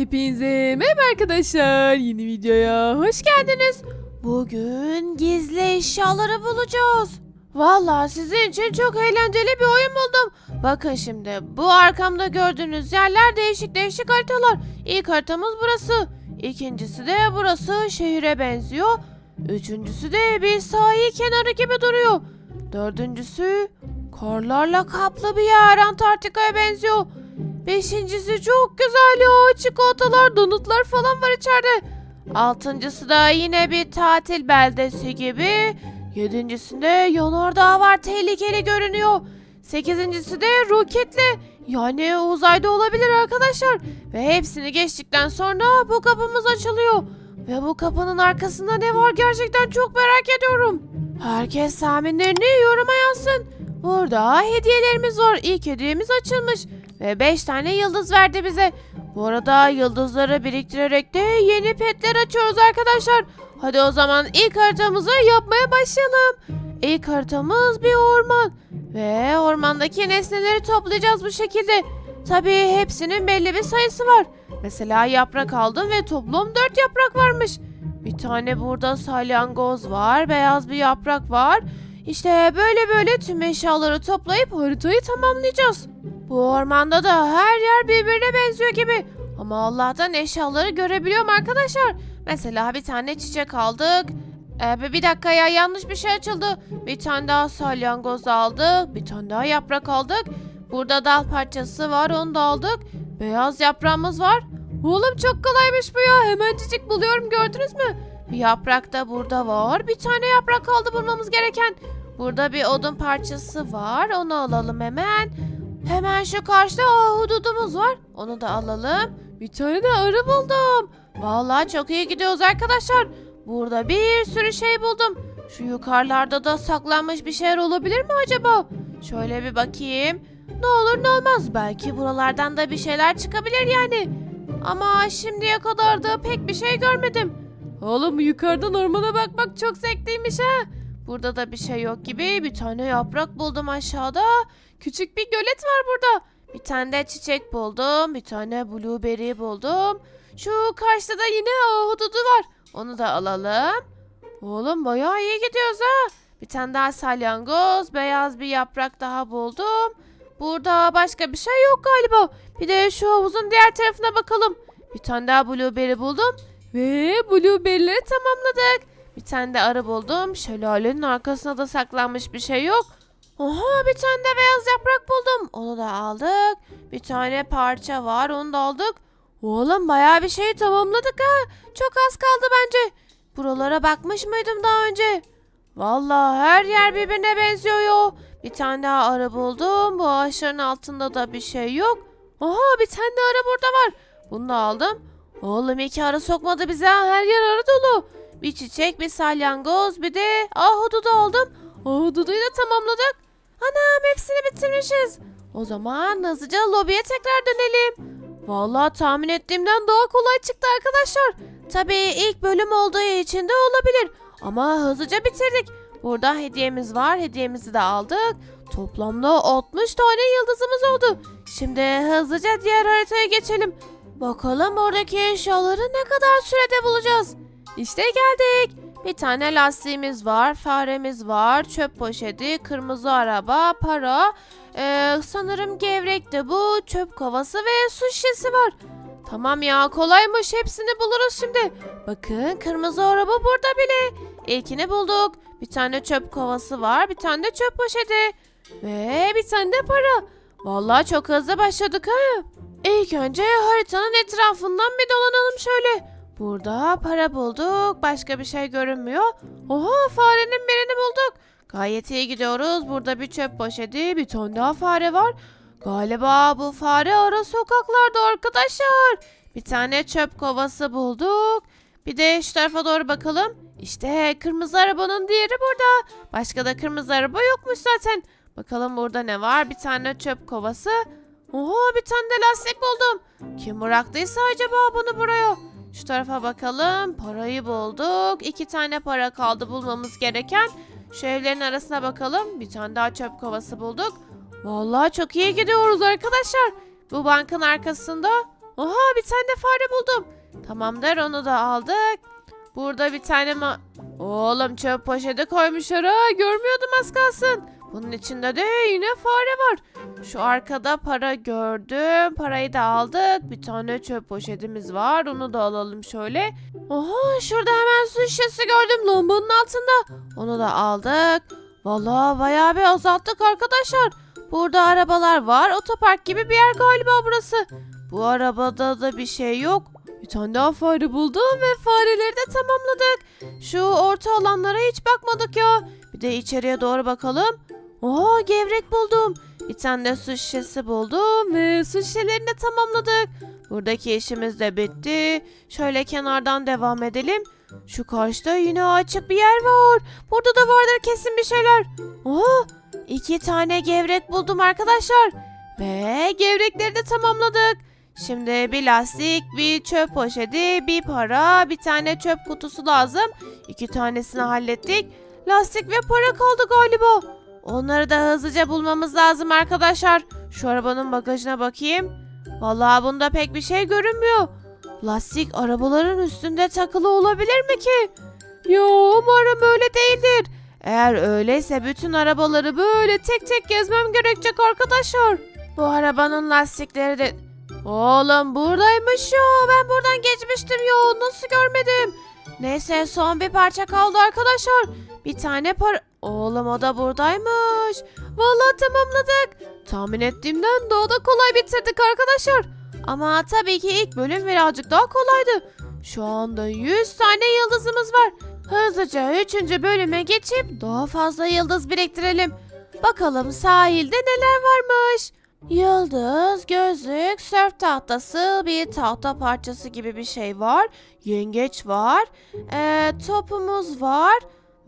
Hepinize merhaba arkadaşlar. Yeni videoya hoş geldiniz. Bugün gizli eşyaları bulacağız. Vallahi sizin için çok eğlenceli bir oyun buldum. Bakın şimdi bu arkamda gördüğünüz yerler değişik değişik haritalar. İlk haritamız burası. İkincisi de burası şehire benziyor. Üçüncüsü de bir sahil kenarı gibi duruyor. Dördüncüsü karlarla kaplı bir yer Antarktika'ya benziyor. Beşincisi çok güzel ya. Çikolatalar, donutlar falan var içeride. Altıncısı da yine bir tatil beldesi gibi. Yedincisinde yanardağ var tehlikeli görünüyor. Sekizincisi de roketli. Yani uzayda olabilir arkadaşlar. Ve hepsini geçtikten sonra bu kapımız açılıyor. Ve bu kapının arkasında ne var gerçekten çok merak ediyorum. Herkes tahminlerini yoruma yazsın. Burada hediyelerimiz var. İlk hediyemiz açılmış. Ve 5 tane yıldız verdi bize. Bu arada yıldızları biriktirerek de yeni petler açıyoruz arkadaşlar. Hadi o zaman ilk haritamızı yapmaya başlayalım. İlk haritamız bir orman. Ve ormandaki nesneleri toplayacağız bu şekilde. Tabii hepsinin belli bir sayısı var. Mesela yaprak aldım ve toplam 4 yaprak varmış. Bir tane burada salyangoz var, beyaz bir yaprak var. İşte böyle böyle tüm eşyaları toplayıp haritayı tamamlayacağız. Bu ormanda da her yer birbirine benziyor gibi. Ama Allah'tan eşyaları görebiliyorum arkadaşlar. Mesela bir tane çiçek aldık. Ee, bir dakika ya yanlış bir şey açıldı. Bir tane daha salyangoz aldık. Bir tane daha yaprak aldık. Burada dal parçası var onu da aldık. Beyaz yaprağımız var. Oğlum çok kolaymış bu ya. Hemencik buluyorum gördünüz mü? Bir yaprak da burada var. Bir tane yaprak kaldı bulmamız gereken. Burada bir odun parçası var. Onu alalım hemen. Hemen şu karşıda hududumuz var. Onu da alalım. Bir tane de arı buldum. Vallahi çok iyi gidiyoruz arkadaşlar. Burada bir sürü şey buldum. Şu yukarılarda da saklanmış bir şeyler olabilir mi acaba? Şöyle bir bakayım. Ne olur ne olmaz. Belki buralardan da bir şeyler çıkabilir yani. Ama şimdiye kadar da pek bir şey görmedim. Oğlum yukarıdan ormana bakmak çok zevkliymiş ha. Burada da bir şey yok gibi. Bir tane yaprak buldum aşağıda. Küçük bir gölet var burada. Bir tane de çiçek buldum. Bir tane blueberry buldum. Şu karşıda da yine ahududu var. Onu da alalım. Oğlum bayağı iyi gidiyoruz ha. Bir tane daha salyangoz, beyaz bir yaprak daha buldum. Burada başka bir şey yok galiba. Bir de şu havuzun diğer tarafına bakalım. Bir tane daha blueberry buldum. Ve blueberry'leri tamamladık. Bir tane de arı buldum. Şelalenin arkasına da saklanmış bir şey yok. Oha bir tane de beyaz yaprak buldum. Onu da aldık. Bir tane parça var onu da aldık. Oğlum bayağı bir şeyi tamamladık ha. Çok az kaldı bence. Buralara bakmış mıydım daha önce? Vallahi her yer birbirine benziyor yo. Bir tane daha arı buldum. Bu ağaçların altında da bir şey yok. Aha bir tane de arı burada var. Bunu da aldım. Oğlum iki arı sokmadı bize. Her yer arı dolu. Bir çiçek, bir salyangoz, bir de ahududu aldım. Ahududuyu da tamamladık. Anam hepsini bitirmişiz. O zaman hızlıca lobiye tekrar dönelim. Vallahi tahmin ettiğimden daha kolay çıktı arkadaşlar. Tabii ilk bölüm olduğu için de olabilir. Ama hızlıca bitirdik. Burada hediyemiz var. Hediyemizi de aldık. Toplamda 60 tane yıldızımız oldu. Şimdi hızlıca diğer haritaya geçelim. Bakalım oradaki eşyaları ne kadar sürede bulacağız. İşte geldik. Bir tane lastiğimiz var, faremiz var, çöp poşeti, kırmızı araba, para, ee, sanırım gevrek de bu, çöp kovası ve su şişesi var. Tamam ya kolaymış hepsini buluruz şimdi. Bakın kırmızı araba burada bile. İlkini bulduk. Bir tane çöp kovası var, bir tane de çöp poşeti. Ve bir tane de para. Vallahi çok hızlı başladık ha. İlk önce haritanın etrafından bir dolanalım şöyle. Burada para bulduk. Başka bir şey görünmüyor. Oha farenin birini bulduk. Gayet iyi gidiyoruz. Burada bir çöp poşeti, bir ton daha fare var. Galiba bu fare ara sokaklarda arkadaşlar. Bir tane çöp kovası bulduk. Bir de şu tarafa doğru bakalım. İşte kırmızı arabanın diğeri burada. Başka da kırmızı araba yokmuş zaten. Bakalım burada ne var? Bir tane çöp kovası. Oha bir tane de lastik buldum. Kim bıraktıysa acaba bunu buraya? Şu tarafa bakalım. Parayı bulduk. İki tane para kaldı bulmamız gereken. Şu evlerin arasına bakalım. Bir tane daha çöp kovası bulduk. Vallahi çok iyi gidiyoruz arkadaşlar. Bu bankın arkasında. Aha bir tane de fare buldum. Tamamdır onu da aldık. Burada bir tane ma... Oğlum çöp poşeti koymuşlar ha görmüyordum az kalsın. Bunun içinde de yine fare var. Şu arkada para gördüm. Parayı da aldık. Bir tane çöp poşetimiz var. Onu da alalım şöyle. Oha şurada hemen su şişesi gördüm lambanın altında. Onu da aldık. Vallahi bayağı bir azalttık arkadaşlar. Burada arabalar var. Otopark gibi bir yer galiba burası. Bu arabada da bir şey yok. Bir tane daha fare buldum ve fareleri de tamamladık. Şu orta alanlara hiç bakmadık ya. Bir de içeriye doğru bakalım. Oha gevrek buldum. Bir tane de su şişesi buldum ve su şişelerini de tamamladık. Buradaki işimiz de bitti. Şöyle kenardan devam edelim. Şu karşıda yine açık bir yer var. Burada da vardır kesin bir şeyler. Oha iki tane gevrek buldum arkadaşlar. Ve gevrekleri de tamamladık. Şimdi bir lastik, bir çöp poşeti, bir para, bir tane çöp kutusu lazım. İki tanesini hallettik. Lastik ve para kaldı galiba. Onları da hızlıca bulmamız lazım arkadaşlar. Şu arabanın bagajına bakayım. Vallahi bunda pek bir şey görünmüyor. Lastik arabaların üstünde takılı olabilir mi ki? Yo umarım öyle değildir. Eğer öyleyse bütün arabaları böyle tek tek gezmem gerekecek arkadaşlar. Bu arabanın lastikleri de... Oğlum buradaymış ya. Ben buradan geçmiştim ya. Nasıl görmedim? Neyse son bir parça kaldı arkadaşlar. Bir tane par... Oğlum o da buradaymış. Vallahi tamamladık. Tahmin ettiğimden daha da kolay bitirdik arkadaşlar. Ama tabii ki ilk bölüm birazcık daha kolaydı. Şu anda 100 tane yıldızımız var. Hızlıca 3. bölüme geçip daha fazla yıldız biriktirelim. Bakalım sahilde neler varmış. Yıldız, gözlük, sörf tahtası, bir tahta parçası gibi bir şey var. Yengeç var. Ee, topumuz var.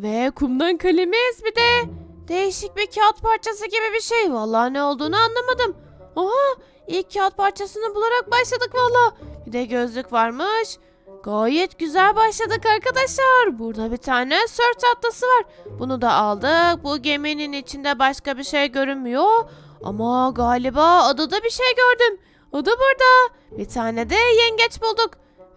Ve kumdan kalemiz bir de değişik bir kağıt parçası gibi bir şey. Vallahi ne olduğunu anlamadım. Oha ilk kağıt parçasını bularak başladık valla. Bir de gözlük varmış. Gayet güzel başladık arkadaşlar. Burada bir tane sörf tahtası var. Bunu da aldık. Bu geminin içinde başka bir şey görünmüyor. Ama galiba adada bir şey gördüm. Ada burada. Bir tane de yengeç bulduk.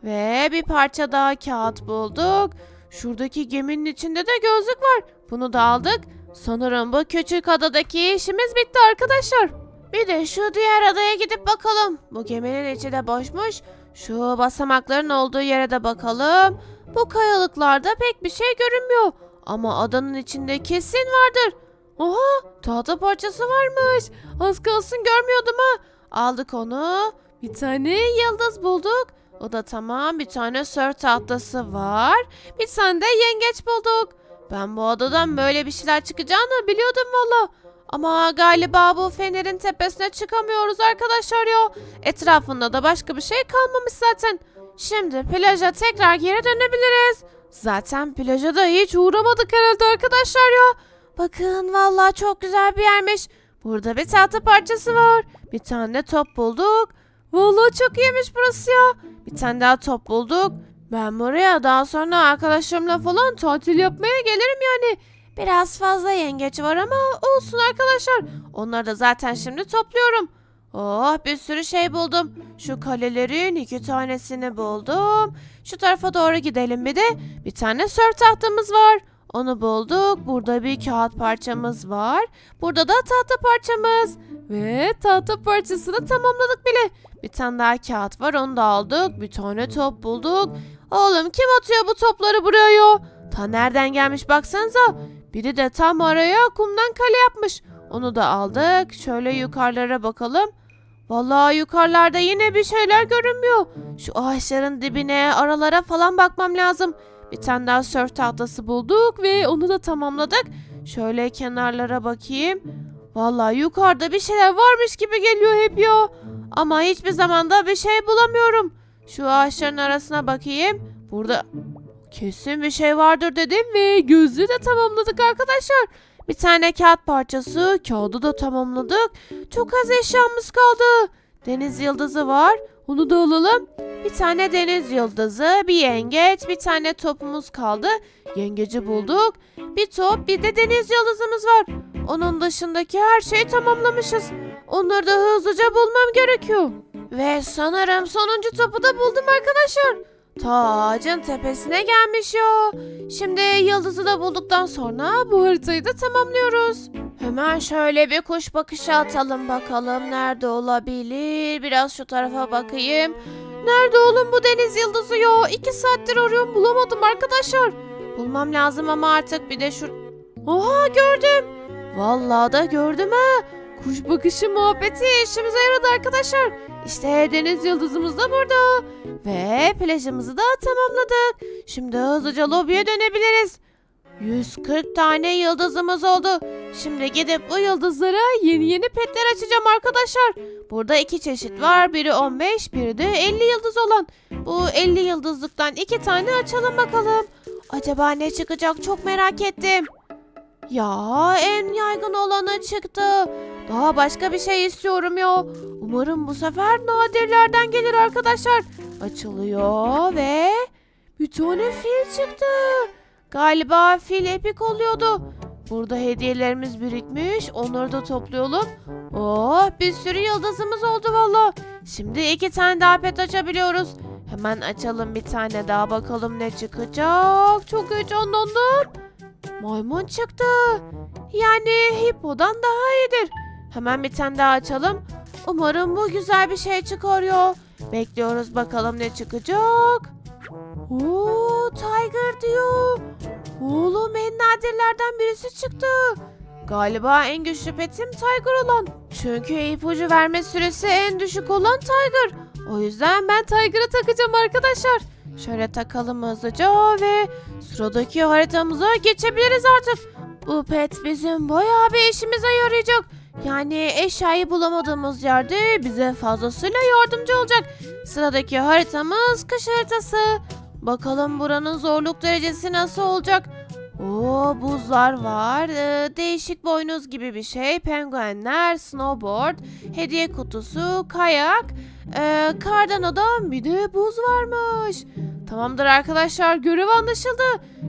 Ve bir parça daha kağıt bulduk. Şuradaki geminin içinde de gözlük var. Bunu da aldık. Sanırım bu küçük adadaki işimiz bitti arkadaşlar. Bir de şu diğer adaya gidip bakalım. Bu geminin içi de boşmuş. Şu basamakların olduğu yere de bakalım. Bu kayalıklarda pek bir şey görünmüyor. Ama adanın içinde kesin vardır. Oha tahta parçası varmış. Az kalsın görmüyordum ha. Aldık onu. Bir tane yıldız bulduk. O da tamam. Bir tane sör tahtası var. Bir tane de yengeç bulduk. Ben bu adadan böyle bir şeyler çıkacağını biliyordum valla. Ama galiba bu fenerin tepesine çıkamıyoruz arkadaşlar ya. Etrafında da başka bir şey kalmamış zaten. Şimdi plaja tekrar geri dönebiliriz. Zaten plaja da hiç uğramadık herhalde arkadaşlar ya. Bakın vallahi çok güzel bir yermiş. Burada bir tahta parçası var. Bir tane top bulduk. Vallahi çok iyiymiş burası ya. Bir tane daha top bulduk. Ben buraya daha sonra arkadaşlarımla falan tatil yapmaya gelirim yani. Biraz fazla yengeç var ama olsun arkadaşlar. Onları da zaten şimdi topluyorum. Oh bir sürü şey buldum. Şu kalelerin iki tanesini buldum. Şu tarafa doğru gidelim bir de. Bir tane sörf tahtamız var. Onu bulduk. Burada bir kağıt parçamız var. Burada da tahta parçamız. Ve tahta parçasını tamamladık bile. Bir tane daha kağıt var onu da aldık. Bir tane top bulduk. Oğlum kim atıyor bu topları buraya ya? Ta nereden gelmiş baksanıza. Biri de tam araya kumdan kale yapmış. Onu da aldık. Şöyle yukarılara bakalım. Vallahi yukarılarda yine bir şeyler görünmüyor. Şu ağaçların dibine, aralara falan bakmam lazım. Bir tane daha sörf tahtası bulduk ve onu da tamamladık. Şöyle kenarlara bakayım. Vallahi yukarıda bir şeyler varmış gibi geliyor hep ya. Ama hiçbir zamanda bir şey bulamıyorum. Şu ağaçların arasına bakayım. Burada kesin bir şey vardır dedim ve gözlüğü de tamamladık arkadaşlar. Bir tane kağıt parçası, kağıdı da tamamladık. Çok az eşyamız kaldı. Deniz yıldızı var. Onu da alalım. Bir tane deniz yıldızı, bir yengeç, bir tane topumuz kaldı. Yengeci bulduk. Bir top, bir de deniz yıldızımız var. Onun dışındaki her şeyi tamamlamışız. Onları da hızlıca bulmam gerekiyor. Ve sanırım sonuncu topu da buldum arkadaşlar. Ta ağacın tepesine gelmiş ya. Şimdi yıldızı da bulduktan sonra bu haritayı da tamamlıyoruz. Hemen şöyle bir kuş bakışı atalım bakalım nerede olabilir. Biraz şu tarafa bakayım. Nerede oğlum bu deniz yıldızı ya? İki saattir arıyorum bulamadım arkadaşlar. Bulmam lazım ama artık bir de şu... Oha gördüm. Vallahi da gördüm ha. Kuş bakışı muhabbeti işimize yaradı arkadaşlar. İşte deniz yıldızımız da burada. Ve plajımızı da tamamladık. Şimdi hızlıca lobiye dönebiliriz. 140 tane yıldızımız oldu. Şimdi gidip bu yıldızlara yeni yeni petler açacağım arkadaşlar. Burada iki çeşit var. Biri 15, biri de 50 yıldız olan. Bu 50 yıldızlıktan iki tane açalım bakalım. Acaba ne çıkacak çok merak ettim. Ya en yaygın olanı çıktı. Daha başka bir şey istiyorum ya. Umarım bu sefer nadirlerden gelir arkadaşlar. Açılıyor ve bir tane fil çıktı. Galiba fil epik oluyordu. Burada hediyelerimiz birikmiş. Onları da toplayalım. Oh bir sürü yıldızımız oldu valla. Şimdi iki tane daha pet açabiliyoruz. Hemen açalım bir tane daha bakalım ne çıkacak. Çok heyecanlandım. Maymun çıktı. Yani hippodan daha iyidir. Hemen bir tane daha açalım. Umarım bu güzel bir şey çıkarıyor. Bekliyoruz bakalım ne çıkacak. Oo, Tiger diyor. Oğlum en nadirlerden birisi çıktı. Galiba en güçlü petim Tiger olan. Çünkü ipucu verme süresi en düşük olan Tiger. O yüzden ben Tiger'ı takacağım arkadaşlar. Şöyle takalım hızlıca ve sıradaki haritamıza geçebiliriz artık. Bu pet bizim bayağı bir işimize yarayacak. Yani eşyayı bulamadığımız yerde bize fazlasıyla yardımcı olacak. Sıradaki haritamız kış haritası. Bakalım buranın zorluk derecesi nasıl olacak? Oo buzlar var. Ee, değişik boynuz gibi bir şey. Penguenler, snowboard, hediye kutusu, kayak, ee, kardan adam bir de buz varmış. Tamamdır arkadaşlar görev anlaşıldı.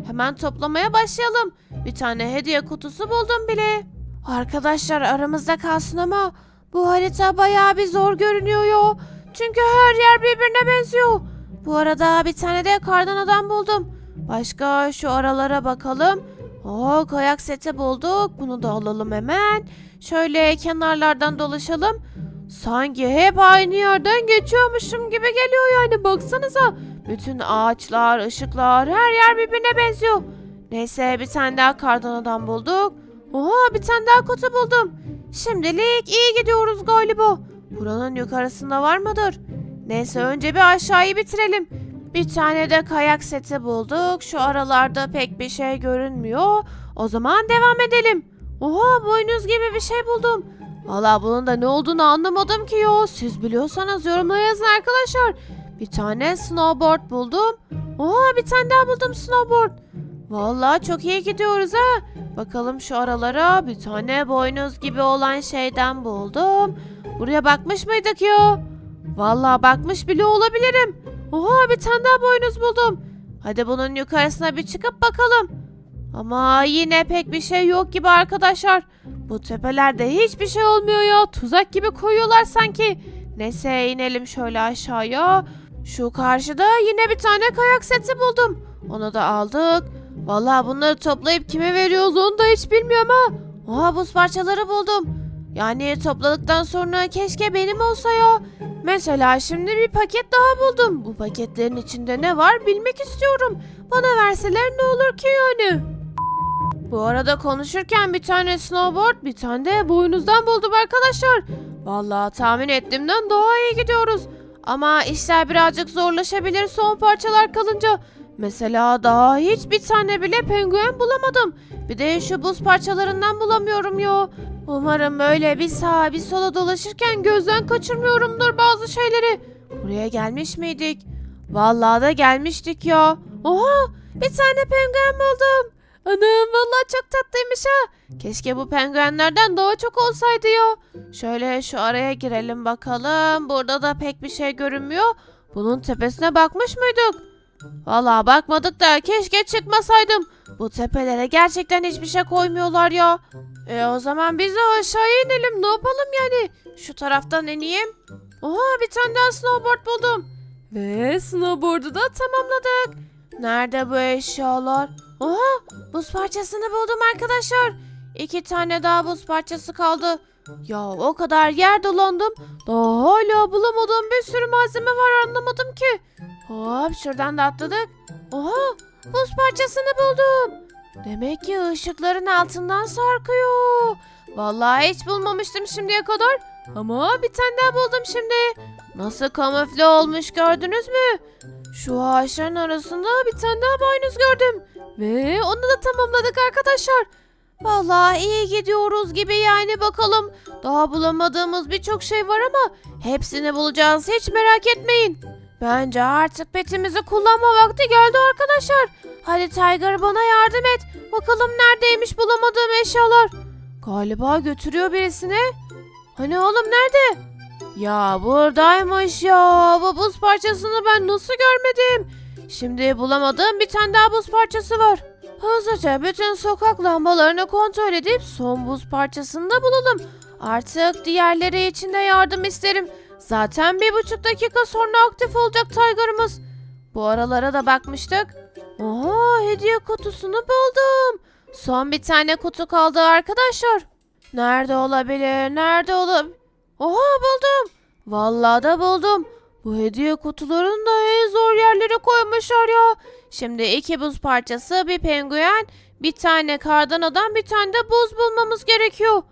Hemen toplamaya başlayalım. Bir tane hediye kutusu buldum bile. Arkadaşlar aramızda kalsın ama bu harita bayağı bir zor görünüyor. Çünkü her yer birbirine benziyor. Bu arada bir tane de kardan adam buldum. Başka şu aralara bakalım. Oo kayak seti bulduk. Bunu da alalım hemen. Şöyle kenarlardan dolaşalım. Sanki hep aynı yerden geçiyormuşum gibi geliyor yani baksanıza. Bütün ağaçlar, ışıklar her yer birbirine benziyor. Neyse bir tane daha kardan adam bulduk. Oha bir tane daha kutu buldum. Şimdilik iyi gidiyoruz galiba. Buranın yukarısında var mıdır? Neyse önce bir aşağıyı bitirelim. Bir tane de kayak seti bulduk. Şu aralarda pek bir şey görünmüyor. O zaman devam edelim. Oha boynuz gibi bir şey buldum. Valla bunun da ne olduğunu anlamadım ki yo. Siz biliyorsanız yorumlara yazın arkadaşlar. Bir tane snowboard buldum. Oha bir tane daha buldum snowboard. Valla çok iyi gidiyoruz ha. Bakalım şu aralara bir tane boynuz gibi olan şeyden buldum. Buraya bakmış mıydık ya? Valla bakmış bile olabilirim. Oha bir tane daha boynuz buldum. Hadi bunun yukarısına bir çıkıp bakalım. Ama yine pek bir şey yok gibi arkadaşlar. Bu tepelerde hiçbir şey olmuyor ya. Tuzak gibi koyuyorlar sanki. Neyse inelim şöyle aşağıya. Şu karşıda yine bir tane kayak seti buldum. Onu da aldık. Vallahi bunları toplayıp kime veriyoruz onu da hiç bilmiyorum ha. Oha buz parçaları buldum. Yani topladıktan sonra keşke benim olsa ya. Mesela şimdi bir paket daha buldum. Bu paketlerin içinde ne var bilmek istiyorum. Bana verseler ne olur ki yani? Bu arada konuşurken bir tane snowboard, bir tane de boynuzdan buldum arkadaşlar. Vallahi tahmin ettiğimden daha iyi gidiyoruz. Ama işler birazcık zorlaşabilir son parçalar kalınca. Mesela daha hiç bir tane bile penguen bulamadım. Bir de şu buz parçalarından bulamıyorum ya. Umarım böyle bir sağa bir sola dolaşırken gözden kaçırmıyorumdur bazı şeyleri. Buraya gelmiş miydik? Vallahi da gelmiştik ya. Oha bir tane penguen buldum. Anam vallahi çok tatlıymış ha. Keşke bu penguenlerden daha çok olsaydı ya. Şöyle şu araya girelim bakalım. Burada da pek bir şey görünmüyor. Bunun tepesine bakmış mıydık? Vallahi bakmadık da keşke çıkmasaydım. Bu tepelere gerçekten hiçbir şey koymuyorlar ya. E o zaman biz de aşağıya inelim. Ne yapalım yani? Şu taraftan ineyim. Oha bir tane daha snowboard buldum. Ve snowboard'u da tamamladık. Nerede bu eşyalar? Oha buz parçasını buldum arkadaşlar. İki tane daha buz parçası kaldı. Ya o kadar yer dolandım. Daha hala bulamadığım bir sürü malzeme var anlamadım ki. Hop şuradan da atladık. Oha buz parçasını buldum. Demek ki ışıkların altından sarkıyor. Vallahi hiç bulmamıştım şimdiye kadar. Ama bir tane daha buldum şimdi. Nasıl kamufle olmuş gördünüz mü? Şu ağaçların arasında bir tane daha boynuz gördüm. Ve onu da tamamladık arkadaşlar. Vallahi iyi gidiyoruz gibi yani bakalım. Daha bulamadığımız birçok şey var ama hepsini bulacağız hiç merak etmeyin. Bence artık petimizi kullanma vakti geldi arkadaşlar. Hadi Tiger bana yardım et. Bakalım neredeymiş bulamadığım eşyalar. Galiba götürüyor birisine. Hani oğlum nerede? Ya buradaymış ya. Bu buz parçasını ben nasıl görmedim? Şimdi bulamadığım bir tane daha buz parçası var. Hızlıca bütün sokak lambalarını kontrol edip son buz parçasını da bulalım. Artık diğerleri için de yardım isterim. Zaten bir buçuk dakika sonra aktif olacak Tiger'ımız. Bu aralara da bakmıştık. Oha hediye kutusunu buldum. Son bir tane kutu kaldı arkadaşlar. Nerede olabilir? Nerede olabilir? Oha buldum. Vallahi da buldum. Bu hediye kutularını da en zor yerlere koymuşlar ya. Şimdi iki buz parçası, bir penguen, bir tane kardan adam, bir tane de buz bulmamız gerekiyor.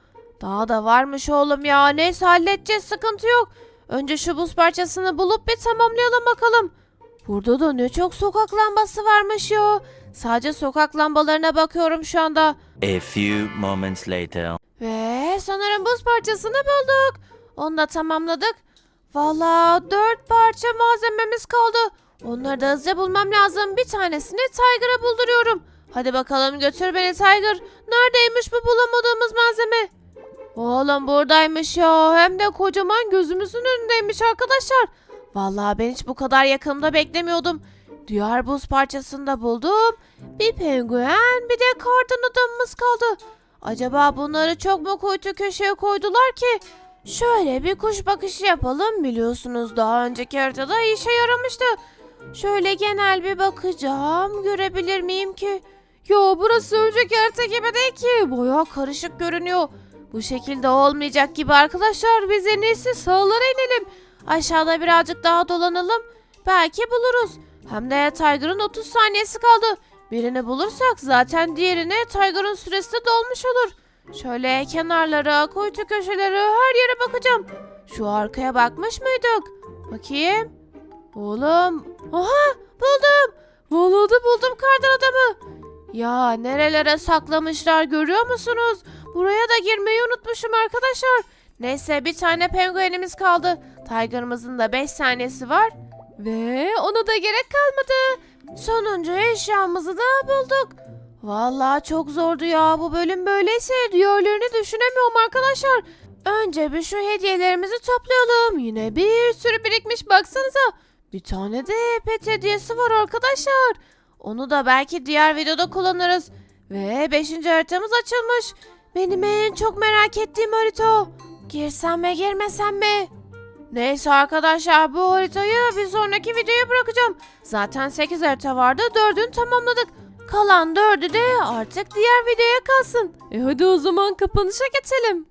Daha da varmış oğlum ya. Neyse halledeceğiz sıkıntı yok. Önce şu buz parçasını bulup bir tamamlayalım bakalım. Burada da ne çok sokak lambası varmış ya. Sadece sokak lambalarına bakıyorum şu anda. A few moments later. Ve sanırım buz parçasını bulduk. Onu da tamamladık. Valla dört parça malzememiz kaldı. Onları da hızlıca bulmam lazım. Bir tanesini Tiger'a bulduruyorum. Hadi bakalım götür beni Tiger. Neredeymiş bu bulamadığımız malzeme? Oğlum buradaymış ya. Hem de kocaman gözümüzün önündeymiş arkadaşlar. Vallahi ben hiç bu kadar yakında beklemiyordum. Diğer buz parçasını da buldum. Bir penguen bir de kardan adamımız kaldı. Acaba bunları çok mu kuytu köşeye koydular ki? Şöyle bir kuş bakışı yapalım biliyorsunuz daha önceki haritada işe yaramıştı. Şöyle genel bir bakacağım görebilir miyim ki? Yo burası önceki harita gibi değil ki baya karışık görünüyor. Bu şekilde olmayacak gibi arkadaşlar biz en iyisi sağlara inelim. Aşağıda birazcık daha dolanalım. Belki buluruz. Hem de Tiger'ın 30 saniyesi kaldı. Birini bulursak zaten diğerine Tiger'ın süresi de dolmuş olur. Şöyle kenarlara, kuytu köşelere her yere bakacağım. Şu arkaya bakmış mıydık? Bakayım. Oğlum. Aha buldum. Vallahi buldum kardan adamı. Ya nerelere saklamışlar görüyor musunuz? Buraya da girmeyi unutmuşum arkadaşlar. Neyse bir tane penguenimiz kaldı. Tiger'ımızın da 5 saniyesi var. Ve ona da gerek kalmadı. Sonuncu eşyamızı da bulduk. Vallahi çok zordu ya. Bu bölüm böyleyse diğerlerini düşünemiyorum arkadaşlar. Önce bir şu hediyelerimizi toplayalım. Yine bir sürü birikmiş baksanıza. Bir tane de pet hediyesi var arkadaşlar. Onu da belki diğer videoda kullanırız. Ve 5. haritamız açılmış. Benim en çok merak ettiğim harita. Girsem mi girmesem mi? Neyse arkadaşlar bu haritayı bir sonraki videoya bırakacağım. Zaten 8 harita vardı 4'ünü tamamladık. Kalan 4'ü de artık diğer videoya kalsın. E hadi o zaman kapanışa geçelim.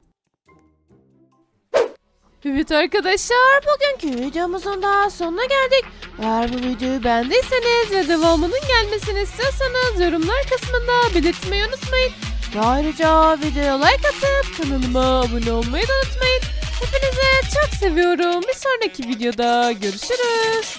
Evet arkadaşlar bugünkü videomuzun daha sonuna geldik. Eğer bu videoyu beğendiyseniz ve devamının gelmesini istiyorsanız yorumlar kısmında belirtmeyi unutmayın. Ve ayrıca videoya like atıp kanalıma abone olmayı da unutmayın. Hepinizi çok seviyorum. Bir sonraki videoda görüşürüz.